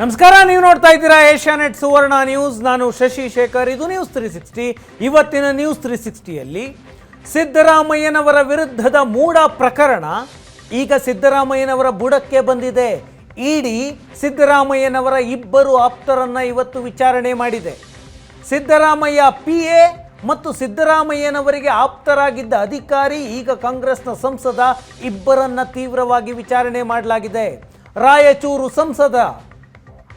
ನಮಸ್ಕಾರ, ನೀವು ನೋಡ್ತಾ ಇದ್ದೀರಾ ಏಷ್ಯಾನೆಟ್ ಸುವರ್ಣ ನ್ಯೂಸ್. ನಾನು ಶಶಿ ಶೇಖರ್. ಇದು ನ್ಯೂಸ್ ತ್ರೀ ಸಿಕ್ಸ್ಟಿ ಇವತ್ತಿನ ನ್ಯೂಸ್ ತ್ರೀ ಸಿಕ್ಸ್ಟಿಯಲ್ಲಿ ಸಿದ್ದರಾಮಯ್ಯನವರ ವಿರುದ್ಧದ ಮೂಡ ಪ್ರಕರಣ. ಈಗ ಸಿದ್ದರಾಮಯ್ಯನವರ ಬುಡಕ್ಕೆ ಬಂದಿದೆ. ಇಡಿ ಸಿದ್ದರಾಮಯ್ಯನವರ ಇಬ್ಬರು ಆಪ್ತರನ್ನ ಇವತ್ತು ವಿಚಾರಣೆ ಮಾಡಿದೆ. ಸಿದ್ದರಾಮಯ್ಯ ಪಿ ಎ ಮತ್ತು ಸಿದ್ದರಾಮಯ್ಯನವರಿಗೆ ಆಪ್ತರಾಗಿದ್ದ ಅಧಿಕಾರಿ ಈಗ ಕಾಂಗ್ರೆಸ್ನ ಸಂಸದ. ಇಬ್ಬರನ್ನ ತೀವ್ರವಾಗಿ ವಿಚಾರಣೆ ಮಾಡಲಾಗಿದೆ. ರಾಯಚೂರು ಸಂಸದ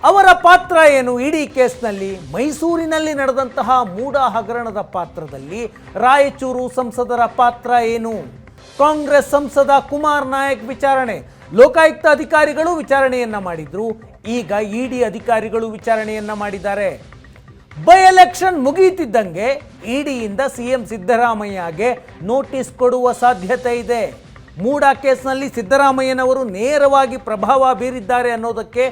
ಅವರ ಪಾತ್ರ ಏನು? ಇಡೀ ಕೇಸ್ನಲ್ಲಿ ಮೈಸೂರಿನಲ್ಲಿ ನಡೆದಂತಹ ಮೂಡ ಹಗರಣದ ಪಾತ್ರದಲ್ಲಿ ರಾಯಚೂರು ಸಂಸದರ ಪಾತ್ರ ಏನು? ಕಾಂಗ್ರೆಸ್ ಸಂಸದ ಕುಮಾರ್ ನಾಯಕ್ ವಿಚಾರಣೆ. ಲೋಕಾಯುಕ್ತ ಅಧಿಕಾರಿಗಳು ವಿಚಾರಣೆಯನ್ನ ಮಾಡಿದ್ರು. ಈಗ ಇಡಿ ಅಧಿಕಾರಿಗಳು ವಿಚಾರಣೆಯನ್ನ ಮಾಡಿದ್ದಾರೆ. ಬೈ ಎಲೆಕ್ಷನ್ ಮುಗಿಯುತ್ತಿದ್ದಂಗೆ ಇಡಿಯಿಂದ ಸಿಎಂ ಸಿದ್ದರಾಮಯ್ಯಗೆ ನೋಟಿಸ್ ಕೊಡುವ ಸಾಧ್ಯತೆ ಇದೆ. ಮೂಡ ಕೇಸ್ನಲ್ಲಿ ಸಿದ್ದರಾಮಯ್ಯನವರು ನೇರವಾಗಿ ಪ್ರಭಾವ ಬೀರಿದ್ದಾರೆ ಅನ್ನೋದಕ್ಕೆ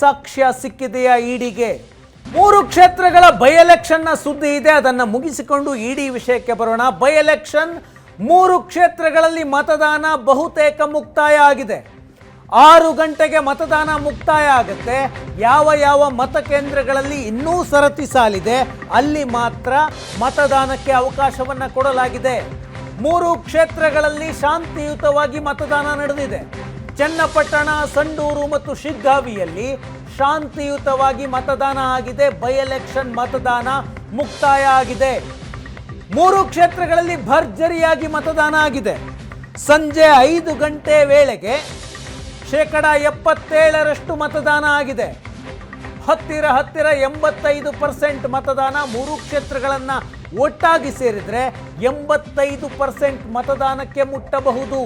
ಸಾಕ್ಷ್ಯ ಸಿಕ್ಕಿದೆಯಾ ಇಡಿಗೆ? ಮೂರು ಕ್ಷೇತ್ರಗಳ ಬೈ ಎಲೆಕ್ಷನ್ನ ಸುದ್ದಿ ಇದೆ, ಅದನ್ನು ಮುಗಿಸಿಕೊಂಡು ಇಡಿ ವಿಷಯಕ್ಕೆ ಬರೋಣ. ಬೈ ಎಲೆಕ್ಷನ್ ಮೂರು ಕ್ಷೇತ್ರಗಳಲ್ಲಿ ಮತದಾನ ಬಹುತೇಕ ಮುಕ್ತಾಯ ಆಗಿದೆ. ಆರು ಗಂಟೆಗೆ ಮತದಾನ ಮುಕ್ತಾಯ ಆಗುತ್ತೆ. ಯಾವ ಯಾವ ಮತಕೇಂದ್ರಗಳಲ್ಲಿ ಇನ್ನೂ ಸರತಿ ಸಾಲಿದೆ, ಅಲ್ಲಿ ಮಾತ್ರ ಮತದಾನಕ್ಕೆ ಅವಕಾಶವನ್ನು ಕೊಡಲಾಗಿದೆ. ಮೂರು ಕ್ಷೇತ್ರಗಳಲ್ಲಿ ಶಾಂತಿಯುತವಾಗಿ ಮತದಾನ ನಡೆದಿದೆ. ಚನ್ನಪಟ್ಟಣ, ಸಂಡೂರು ಮತ್ತು ಶಿಗ್ಗಾವಿಯಲ್ಲಿ ಶಾಂತಿಯುತವಾಗಿ ಮತದಾನ ಆಗಿದೆ. ಬೈ ಎಲೆಕ್ಷನ್ ಮತದಾನ ಮುಕ್ತಾಯ ಆಗಿದೆ. ಮೂರು ಕ್ಷೇತ್ರಗಳಲ್ಲಿ ಭರ್ಜರಿಯಾಗಿ ಮತದಾನ ಆಗಿದೆ. ಸಂಜೆ ಐದು ಗಂಟೆ ವೇಳೆಗೆ ಶೇಕಡ ಎಪ್ಪತ್ತೇಳರಷ್ಟು ಮತದಾನ ಆಗಿದೆ. ಹತ್ತಿರ ಹತ್ತಿರ ಎಂಬತ್ತೈದು ಪರ್ಸೆಂಟ್ ಮತದಾನ ಮೂರು ಕ್ಷೇತ್ರಗಳನ್ನು ಒಟ್ಟಾಗಿ ಸೇರಿದರೆ ಎಂಬತ್ತೈದು ಪರ್ಸೆಂಟ್ ಮತದಾನಕ್ಕೆ ಮುಟ್ಟಬಹುದು.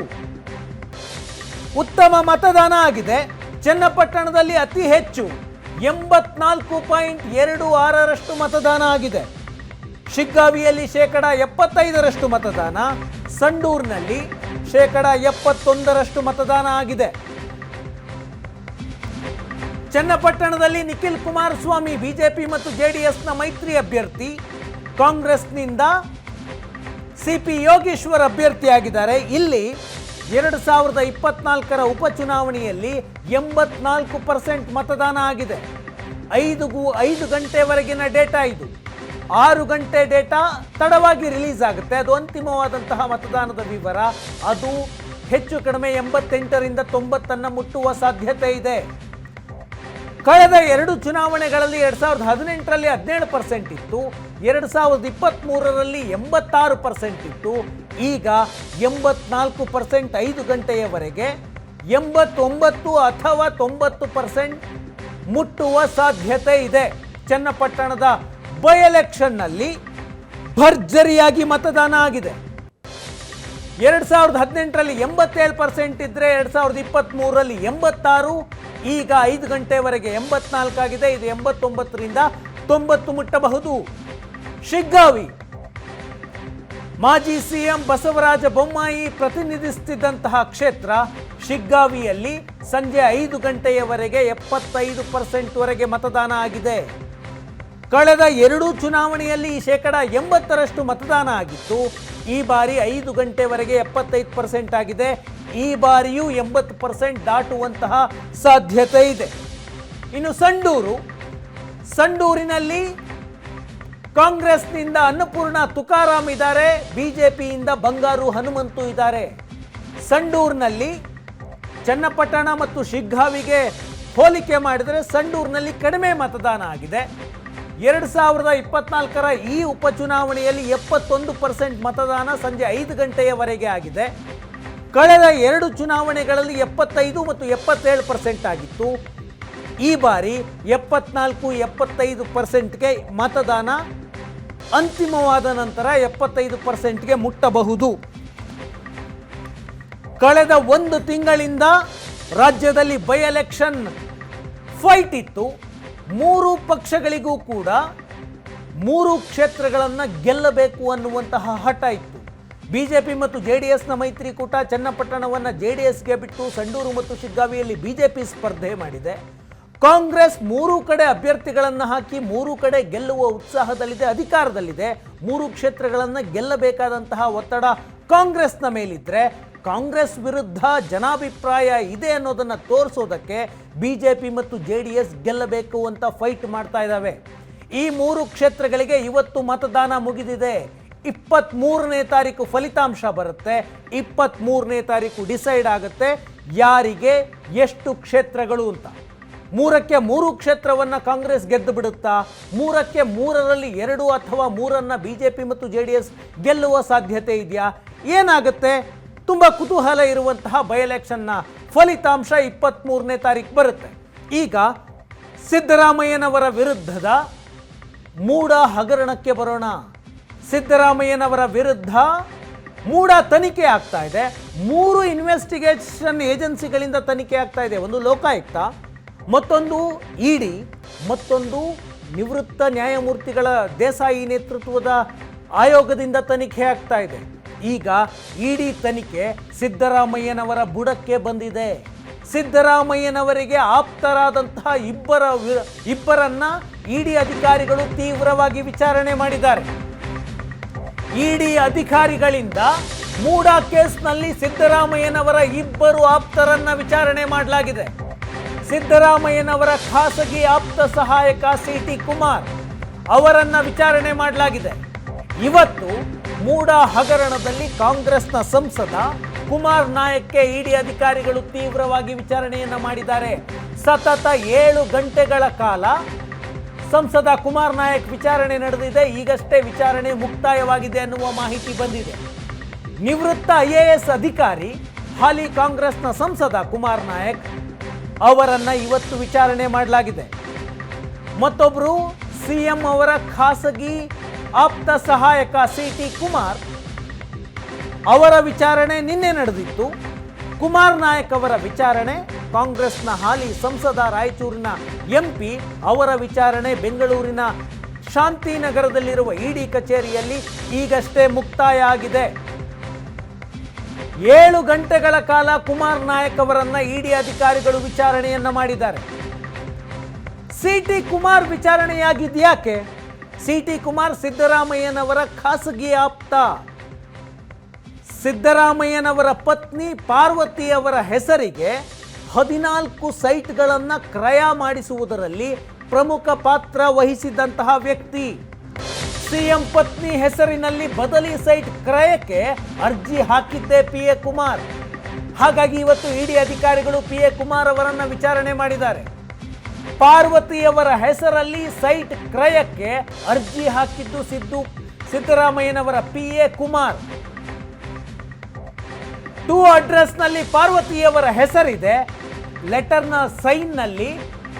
ಉತ್ತಮ ಮತದಾನ ಆಗಿದೆ. ಚನ್ನಪಟ್ಟಣದಲ್ಲಿ ಅತಿ ಹೆಚ್ಚು ಎಂಬತ್ನಾಲ್ಕು ಪಾಯಿಂಟ್ ಎರಡು ಆರರಷ್ಟು ಮತದಾನ ಆಗಿದೆ. ಶಿಗ್ಗಾವಿಯಲ್ಲಿ ಶೇಕಡ ಎಪ್ಪತ್ತೈದರಷ್ಟು ಮತದಾನ, ಸಂಡೂರಿನಲ್ಲಿ ಶೇಕಡ ಎಪ್ಪತ್ತೊಂದರಷ್ಟು ಮತದಾನ ಆಗಿದೆ. ಚನ್ನಪಟ್ಟಣದಲ್ಲಿ ನಿಖಿಲ್ ಕುಮಾರಸ್ವಾಮಿ, ಬಿಜೆಪಿ ಮತ್ತು ಜೆಡಿಎಸ್ನ ಮೈತ್ರಿ ಅಭ್ಯರ್ಥಿ ಕಾಂಗ್ರೆಸ್ನಿಂದ ಸಿ ಪಿ ಯೋಗೇಶ್ವರ್ ಅಭ್ಯರ್ಥಿಯಾಗಿದ್ದಾರೆ. ಇಲ್ಲಿ ಎರಡು ಸಾವಿರದ ಇಪ್ಪತ್ನಾಲ್ಕರ ಉಪಚುನಾವಣೆಯಲ್ಲಿ ಎಂಬತ್ನಾಲ್ಕು ಪರ್ಸೆಂಟ್ ಮತದಾನ ಆಗಿದೆ. ಐದುಗೂ ಐದು ಗಂಟೆವರೆಗಿನ ಡೇಟಾ ಇದು. ಆರು ಗಂಟೆ ಡೇಟಾ ತಡವಾಗಿ ರಿಲೀಸ್ ಆಗುತ್ತೆ. ಅದು ಅಂತಿಮವಾದಂತಹ ಮತದಾನದ ವಿವರ. ಅದು ಹೆಚ್ಚು ಕಡಿಮೆ ಎಂಬತ್ತೆಂಟರಿಂದ ತೊಂಬತ್ತನ್ನು ಮುಟ್ಟುವ ಸಾಧ್ಯತೆ ಇದೆ. ಕಳೆದ ಎರಡು ಚುನಾವಣೆಗಳಲ್ಲಿ ಎರಡು ಸಾವಿರದ ಹದಿನೆಂಟರಲ್ಲಿ ಹದಿನೇಳು ಪರ್ಸೆಂಟ್ ಇತ್ತು, ಎರಡು ಸಾವಿರದ ಇಪ್ಪತ್ತ್ಮೂರರಲ್ಲಿ ಎಂಬತ್ತಾರು ಪರ್ಸೆಂಟ್ ಇತ್ತು, ಈಗ ಎಂಬತ್ನಾಲ್ಕು ಪರ್ಸೆಂಟ್ ಐದು ಗಂಟೆಯವರೆಗೆ ಎಂಬತ್ತೊಂಬತ್ತು ಅಥವಾ ತೊಂಬತ್ತು ಪರ್ಸೆಂಟ್ ಮುಟ್ಟುವ ಸಾಧ್ಯತೆ ಇದೆ. ಚನ್ನಪಟ್ಟಣದ ಬೈ ಎಲೆಕ್ಷನ್ನಲ್ಲಿ ಭರ್ಜರಿಯಾಗಿ ಮತದಾನ ಆಗಿದೆ. ಎರಡು ಸಾವಿರದ ಹದಿನೆಂಟರಲ್ಲಿ ಎಂಬತ್ತೇಳು ಪರ್ಸೆಂಟ್ ಇದ್ದರೆ ಎರಡು ಸಾವಿರದ ಇಪ್ಪತ್ತ್ಮೂರರಲ್ಲಿ ಎಂಬತ್ತಾರು ಈಗ ಐದು ಗಂಟೆವರೆಗೆ ಎಂಬತ್ನಾಲ್ಕಾಗಿದೆ. ಇದು ಎಂಬತ್ತೊಂಬತ್ತರಿಂದ ತೊಂಬತ್ತು ಮುಟ್ಟಬಹುದು. ಶಿಗ್ಗಾವಿ. ಮಾಜಿ ಸಿಎಂ ಬಸವರಾಜ ಬೊಮ್ಮಾಯಿ ಪ್ರತಿನಿಧಿಸುತ್ತಿದ್ದಂತಹ ಕ್ಷೇತ್ರ ಶಿಗ್ಗಾವಿಯಲ್ಲಿ ಸಂಜೆ ಐದು ಗಂಟೆಯವರೆಗೆ ಎಪ್ಪತ್ತೈದು ಪರ್ಸೆಂಟ್ವರೆಗೆ ಮತದಾನ ಆಗಿದೆ. ಕಳೆದ ಎರಡೂ ಚುನಾವಣೆಯಲ್ಲಿ ಶೇಕಡ ಎಂಬತ್ತರಷ್ಟು ಮತದಾನ ಆಗಿತ್ತು. ಈ ಬಾರಿ ಐದು ಗಂಟೆವರೆಗೆ ಎಪ್ಪತ್ತೈದು ಪರ್ಸೆಂಟ್ ಆಗಿದೆ. ಈ ಬಾರಿಯೂ ಎಂಬತ್ತು ಪರ್ಸೆಂಟ್ ದಾಟುವಂತಹ ಸಾಧ್ಯತೆ ಇದೆ. ಇನ್ನು ಸಂಡೂರು, ಸಂಡೂರಿನಲ್ಲಿ ಕಾಂಗ್ರೆಸ್ನಿಂದ ಅನ್ನಪೂರ್ಣ ತುಕಾರಾಮ್ ಇದ್ದಾರೆ. ಬಿಜೆಪಿಯಿಂದ ಬಂಗಾರು ಹನುಮಂತು ಇದ್ದಾರೆ. ಸಂಡೂರಿನಲ್ಲಿ ಚನ್ನಪಟ್ಟಣ ಮತ್ತು ಶಿಗ್ಗಾವಿಗೆ ಹೋಲಿಕೆ ಮಾಡಿದರೆ ಸಂಡೂರಿನಲ್ಲಿ ಕಡಿಮೆ ಮತದಾನ ಆಗಿದೆ. ಎರಡು ಸಾವಿರದ ಇಪ್ಪತ್ನಾಲ್ಕರ ಈ ಉಪಚುನಾವಣೆಯಲ್ಲಿ ಎಪ್ಪತ್ತೊಂದು ಪರ್ಸೆಂಟ್ ಮತದಾನ ಸಂಜೆ ಐದು ಗಂಟೆಯವರೆಗೆ ಆಗಿದೆ. ಕಳೆದ ಎರಡು ಚುನಾವಣೆಗಳಲ್ಲಿ ಎಪ್ಪತ್ತೈದು ಮತ್ತು ಎಪ್ಪತ್ತೇಳು ಪರ್ಸೆಂಟ್ ಆಗಿತ್ತು. ಈ ಬಾರಿ ಎಪ್ಪತ್ನಾಲ್ಕು ಎಪ್ಪತ್ತೈದು ಪರ್ಸೆಂಟ್ಗೆ ಮತದಾನ ಅಂತಿಮವಾದ ನಂತರ ಎಪ್ಪತ್ತೈದು ಪರ್ಸೆಂಟ್ಗೆ ಮುಟ್ಟಬಹುದು. ಕಳೆದ ಒಂದು ತಿಂಗಳಿಂದ ರಾಜ್ಯದಲ್ಲಿ ಬೈ ಎಲೆಕ್ಷನ್ ಫೈಟ್ ಇತ್ತು. ಮೂರು ಪಕ್ಷಗಳಿಗೂ ಕೂಡ ಮೂರು ಕ್ಷೇತ್ರಗಳನ್ನು ಗೆಲ್ಲಬೇಕು ಅನ್ನುವಂತಹ ಹಠ ಇತ್ತು. ಬಿಜೆಪಿ ಮತ್ತು ಜೆ ಡಿ ಎಸ್ನ ಮೈತ್ರಿಕೂಟ ಚನ್ನಪಟ್ಟಣವನ್ನು ಜೆ ಡಿ ಎಸ್ಗೆ ಬಿಟ್ಟು ಸಂಡೂರು ಮತ್ತು ಶಿಗ್ಗಾವಿಯಲ್ಲಿ ಬಿಜೆಪಿ ಸ್ಪರ್ಧೆ ಮಾಡಿದೆ. ಕಾಂಗ್ರೆಸ್ ಮೂರು ಕಡೆ ಅಭ್ಯರ್ಥಿಗಳನ್ನು ಹಾಕಿ ಮೂರು ಕಡೆ ಗೆಲ್ಲುವ ಉತ್ಸಾಹದಲ್ಲಿದೆ, ಅಧಿಕಾರದಲ್ಲಿದೆ. ಮೂರು ಕ್ಷೇತ್ರಗಳನ್ನು ಗೆಲ್ಲಬೇಕಾದಂತಹ ಒತ್ತಡ ಕಾಂಗ್ರೆಸ್ನ ಮೇಲಿದ್ರೆ ಕಾಂಗ್ರೆಸ್ ವಿರುದ್ಧ ಜನಾಭಿಪ್ರಾಯ ಇದೆ ಅನ್ನೋದನ್ನು ತೋರಿಸೋದಕ್ಕೆ ಬಿ ಜೆ ಪಿ ಮತ್ತು ಜೆ ಡಿ ಎಸ್ ಗೆಲ್ಲಬೇಕು ಅಂತ ಫೈಟ್ ಮಾಡ್ತಾ ಇದ್ದಾವೆ ಈ ಮೂರು ಕ್ಷೇತ್ರಗಳಿಗೆ ಇವತ್ತು ಮತದಾನ ಮುಗಿದಿದೆ. ಇಪ್ಪತ್ತ್ಮೂರನೇ ತಾರೀಕು ಫಲಿತಾಂಶ ಬರುತ್ತೆ. ಇಪ್ಪತ್ತ್ಮೂರನೇ ತಾರೀಕು ಡಿಸೈಡ್ ಆಗುತ್ತೆ ಯಾರಿಗೆ ಎಷ್ಟು ಕ್ಷೇತ್ರಗಳು ಅಂತ. ಮೂರಕ್ಕೆ ಮೂರು ಕ್ಷೇತ್ರವನ್ನು ಕಾಂಗ್ರೆಸ್ ಗೆದ್ದು ಬಿಡುತ್ತಾ, ಮೂರಕ್ಕೆ ಮೂರರಲ್ಲಿ ಎರಡು ಅಥವಾ ಮೂರನ್ನು ಬಿ ಜೆ ಪಿ ಮತ್ತು ಜೆ ಡಿ ಎಸ್ ಗೆಲ್ಲುವ ಸಾಧ್ಯತೆ ಇದೆಯಾ? ಏನಾಗುತ್ತೆ? ತುಂಬ ಕುತೂಹಲ ಇರುವಂತಹ ಬೈ ಎಲೆಕ್ಷನ್ನ ಫಲಿತಾಂಶ ಇಪ್ಪತ್ತ್ಮೂರನೇ ತಾರೀಕು ಬರುತ್ತೆ. ಈಗ ಸಿದ್ದರಾಮಯ್ಯನವರ ವಿರುದ್ಧದ ಮೂಡ ಹಗರಣಕ್ಕೆ ಬರೋಣ. ಸಿದ್ದರಾಮಯ್ಯನವರ ವಿರುದ್ಧ ಮೂಡ ತನಿಖೆ ಆಗ್ತಾ ಇದೆ. ಮೂರು ಇನ್ವೆಸ್ಟಿಗೇಷನ್ ಏಜೆನ್ಸಿಗಳಿಂದ ತನಿಖೆ ಆಗ್ತಾ ಇದೆ. ಒಂದು ಲೋಕಾಯುಕ್ತ, ಮತ್ತೊಂದು ಇಡಿ, ಮತ್ತೊಂದು ನಿವೃತ್ತ ನ್ಯಾಯಮೂರ್ತಿಗಳ ದೇಸಾಯಿ ನೇತೃತ್ವದ ಆಯೋಗದಿಂದ ತನಿಖೆ ಆಗ್ತಾ ಇದೆ. ಈಗ ಇಡಿ ತನಿಖೆ ಸಿದ್ದರಾಮಯ್ಯನವರ ಬುಡಕ್ಕೆ ಬಂದಿದೆ. ಸಿದ್ದರಾಮಯ್ಯನವರಿಗೆ ಆಪ್ತರಾದಂತಹ ಇಬ್ಬರ ಇಬ್ಬರನ್ನ ಇಡಿ ಅಧಿಕಾರಿಗಳು ತೀವ್ರವಾಗಿ ವಿಚಾರಣೆ ಮಾಡಿದ್ದಾರೆ. ಇಡಿ ಅಧಿಕಾರಿಗಳಿಂದ ಮೂಡ ಕೇಸ್ನಲ್ಲಿ ಸಿದ್ದರಾಮಯ್ಯನವರ ಇಬ್ಬರು ಆಪ್ತರನ್ನ ವಿಚಾರಣೆ ಮಾಡಲಾಗಿದೆ. ಸಿದ್ದರಾಮಯ್ಯನವರ ಖಾಸಗಿ ಆಪ್ತ ಸಹಾಯಕ ಸಿ ಟಿ ಕುಮಾರ್ ಅವರನ್ನ ವಿಚಾರಣೆ ಮಾಡಲಾಗಿದೆ. ಇವತ್ತು ಮೂಡ ಹಗರಣದಲ್ಲಿ ಕಾಂಗ್ರೆಸ್ನ ಸಂಸದ ಕುಮಾರ್ ನಾಯಕ್ಗೆ ಇಡಿ ಅಧಿಕಾರಿಗಳು ತೀವ್ರವಾಗಿ ವಿಚಾರಣೆಯನ್ನ ಮಾಡಿದ್ದಾರೆ. ಸತತ ಏಳು ಗಂಟೆಗಳ ಕಾಲ ಸಂಸದ ಕುಮಾರ್ ನಾಯಕ್ ವಿಚಾರಣೆ ನಡೆದಿದೆ. ಈಗಷ್ಟೇ ವಿಚಾರಣೆ ಮುಕ್ತಾಯವಾಗಿದೆ ಅನ್ನುವ ಮಾಹಿತಿ ಬಂದಿದೆ. ನಿವೃತ್ತ ಐ ಎ ಎಸ್ ಅಧಿಕಾರಿ ಹಾಲಿ ಕಾಂಗ್ರೆಸ್ನ ಸಂಸದ ಕುಮಾರ್ ನಾಯಕ್ ಅವರನ್ನು ಇವತ್ತು ವಿಚಾರಣೆ ಮಾಡಲಾಗಿದೆ. ಮತ್ತೊಬ್ಬರು ಸಿಎಂ ಅವರ ಖಾಸಗಿ ಆಪ್ತ ಸಹಾಯಕ ಸಿ ಟಿ ಕುಮಾರ್ ಅವರ ವಿಚಾರಣೆ ನಿನ್ನೆ ನಡೆದಿತ್ತು. ಕುಮಾರ್ ನಾಯಕ್ ಅವರ ವಿಚಾರಣೆ, ಕಾಂಗ್ರೆಸ್ನ ಹಾಲಿ ಸಂಸದ ರಾಯಚೂರಿನ ಎಂಪಿ ಅವರ ವಿಚಾರಣೆ, ಬೆಂಗಳೂರಿನ ಶಾಂತಿನಗರದಲ್ಲಿರುವ ಇಡಿ ಕಚೇರಿಯಲ್ಲಿ ಈಗಷ್ಟೇ ಮುಕ್ತಾಯ ಆಗಿದೆ. ಏಳು ಗಂಟೆಗಳ ಕಾಲ ಕುಮಾರ್ ನಾಯಕ್ ಅವರನ್ನ ಇಡಿ ಅಧಿಕಾರಿಗಳು ವಿಚಾರಣೆಯನ್ನ ಮಾಡಿದ್ದಾರೆ. ಸಿ ಟಿ ಕುಮಾರ್ ವಿಚಾರಣೆಯಾಗಿದ್ಯಾಕೆ? ಸಿ ಟಿ ಕುಮಾರ್ ಸಿದ್ದರಾಮಯ್ಯನವರ ಖಾಸಗಿ ಆಪ್ತ. ಸಿದ್ದರಾಮಯ್ಯನವರ ಪತ್ನಿ ಪಾರ್ವತಿಯವರ ಹೆಸರಿಗೆ ಹದಿನಾಲ್ಕು ಸೈಟ್ಗಳನ್ನು ಕ್ರಯ ಮಾಡಿಸುವುದರಲ್ಲಿ ಪ್ರಮುಖ ಪಾತ್ರ ವಹಿಸಿದಂತಹ ವ್ಯಕ್ತಿ. ಸಿಎಂ ಪತ್ನಿ ಹೆಸರಿನಲ್ಲಿ ಬದಲಿ ಸೈಟ್ ಕ್ರಯಕ್ಕೆ ಅರ್ಜಿ ಹಾಕಿದ್ದೆ ಪಿ ಎ ಕುಮಾರ್ ಹಾಗಾಗಿ ಇವತ್ತು ಇಡಿ ಅಧಿಕಾರಿಗಳು ಪಿ ಎ ಕುಮಾರ್ ಅವರನ್ನು ವಿಚಾರಣೆ ಮಾಡಿದ್ದಾರೆ. ಪಾರ್ವತಿಯವರ ಹೆಸರಲ್ಲಿ ಸೈಟ್ ಕ್ರಯಕ್ಕೆ ಅರ್ಜಿ ಹಾಕಿದ್ದು ಸಿದ್ದು. ಸಿದ್ದರಾಮಯ್ಯನವರ ಪಿ ಎ ಕುಮಾರ್. ಟೂ ಅಡ್ರೆಸ್ನಲ್ಲಿ ಪಾರ್ವತಿಯವರ ಹೆಸರಿದೆ. ಲೆಟರ್ನ ಸೈನ್ನಲ್ಲಿ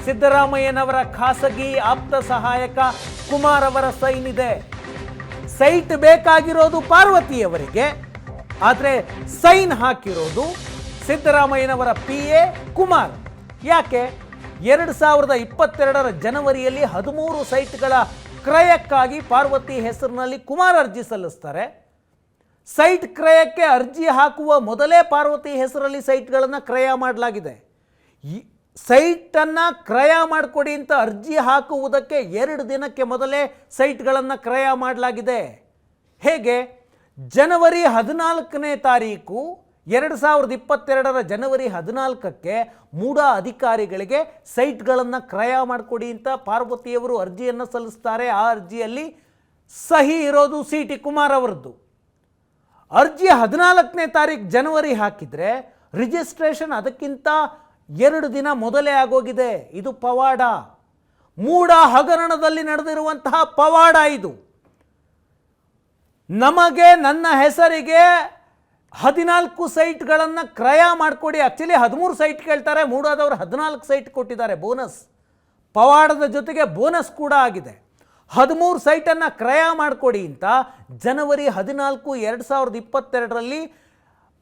ಸಿದ್ದರಾಮಯ್ಯನವರ ಖಾಸಗಿ ಆಪ್ತ ಸಹಾಯಕ ಕುಮಾರ್ ಅವರ ಸೈನ್ ಇದೆ. ಸೈಟ್ ಬೇಕಾಗಿರೋದು ಪಾರ್ವತಿಯವರಿಗೆ, ಆದರೆ ಸೈನ್ ಹಾಕಿರೋದು ಸಿದ್ದರಾಮಯ್ಯನವರ ಪಿ ಎ ಕುಮಾರ್. ಯಾಕೆ? ಎರಡು ಸಾವಿರದ ಇಪ್ಪತ್ತೆರಡರ ಜನವರಿಯಲ್ಲಿ ಹದಿಮೂರು ಸೈಟ್ಗಳ ಕ್ರಯಕ್ಕಾಗಿ ಪಾರ್ವತಿ ಹೆಸರಿನಲ್ಲಿ ಕುಮಾರ್ ಅರ್ಜಿ ಸಲ್ಲಿಸ್ತಾರೆ. ಸೈಟ್ ಕ್ರಯಕ್ಕೆ ಅರ್ಜಿ ಹಾಕುವ ಮೊದಲೇ ಪಾರ್ವತಿ ಹೆಸರಲ್ಲಿ ಸೈಟ್ಗಳನ್ನು ಕ್ರಯ ಮಾಡಲಾಗಿದೆ. ಈ ಸೈಟನ್ನು ಕ್ರಯ ಮಾಡಿಕೊಡಿ ಅಂತ ಅರ್ಜಿ ಹಾಕುವುದಕ್ಕೆ ಎರಡು ದಿನಕ್ಕೆ ಮೊದಲೇ ಸೈಟ್ಗಳನ್ನು ಕ್ರಯ ಮಾಡಲಾಗಿದೆ. ಹೇಗೆ? ಜನವರಿ ಹದಿನಾಲ್ಕನೇ ತಾರೀಕು ಎರಡು ಸಾವಿರದ ಇಪ್ಪತ್ತೆರಡರ ಜನವರಿ ಹದಿನಾಲ್ಕಕ್ಕೆ ಮೂಡ ಅಧಿಕಾರಿಗಳಿಗೆ ಸೈಟ್ಗಳನ್ನು ಕ್ರಯ ಮಾಡಿಕೊಡಿ ಅಂತ ಪಾರ್ವತಿಯವರು ಅರ್ಜಿಯನ್ನು ಸಲ್ಲಿಸ್ತಾರೆ. ಆ ಅರ್ಜಿಯಲ್ಲಿ ಸಹಿ ಇರೋದು ಸಿ ಟಿ ಕುಮಾರ್ ಅವರದ್ದು. ಅರ್ಜಿ ಹದಿನಾಲ್ಕನೇ ತಾರೀಕು ಜನವರಿ ಹಾಕಿದರೆ ರಿಜಿಸ್ಟ್ರೇಷನ್ ಅದಕ್ಕಿಂತ ಎರಡು ದಿನ ಮೊದಲೇ ಆಗೋಗಿದೆ. ಇದು ಪವಾಡ. ಮೂಡ ಹಗರಣದಲ್ಲಿ ನಡೆದಿರುವಂತಹ ಪವಾಡ ಇದು. ನಮಗೆ ನನ್ನ ಹೆಸರಿಗೆ ಹದಿನಾಲ್ಕು ಸೈಟ್ಗಳನ್ನು ಕ್ರಯ ಮಾಡಿಕೊಡಿ. ಆ್ಯಕ್ಚುಲಿ ಹದಿಮೂರು ಸೈಟ್ ಕೇಳ್ತಾರೆ, ಮೂಡಾದವರು ಹದಿನಾಲ್ಕು ಸೈಟ್ ಕೊಟ್ಟಿದ್ದಾರೆ, ಬೋನಸ್. ಪವಾಡದ ಜೊತೆಗೆ ಬೋನಸ್ ಕೂಡ ಆಗಿದೆ. ಹದಿಮೂರು ಸೈಟನ್ನು ಕ್ರಯ ಮಾಡಿಕೊಡಿ ಅಂತ ಜನವರಿ ಹದಿನಾಲ್ಕು ಎರಡು ಸಾವಿರದ ಇಪ್ಪತ್ತೆರಡರಲ್ಲಿ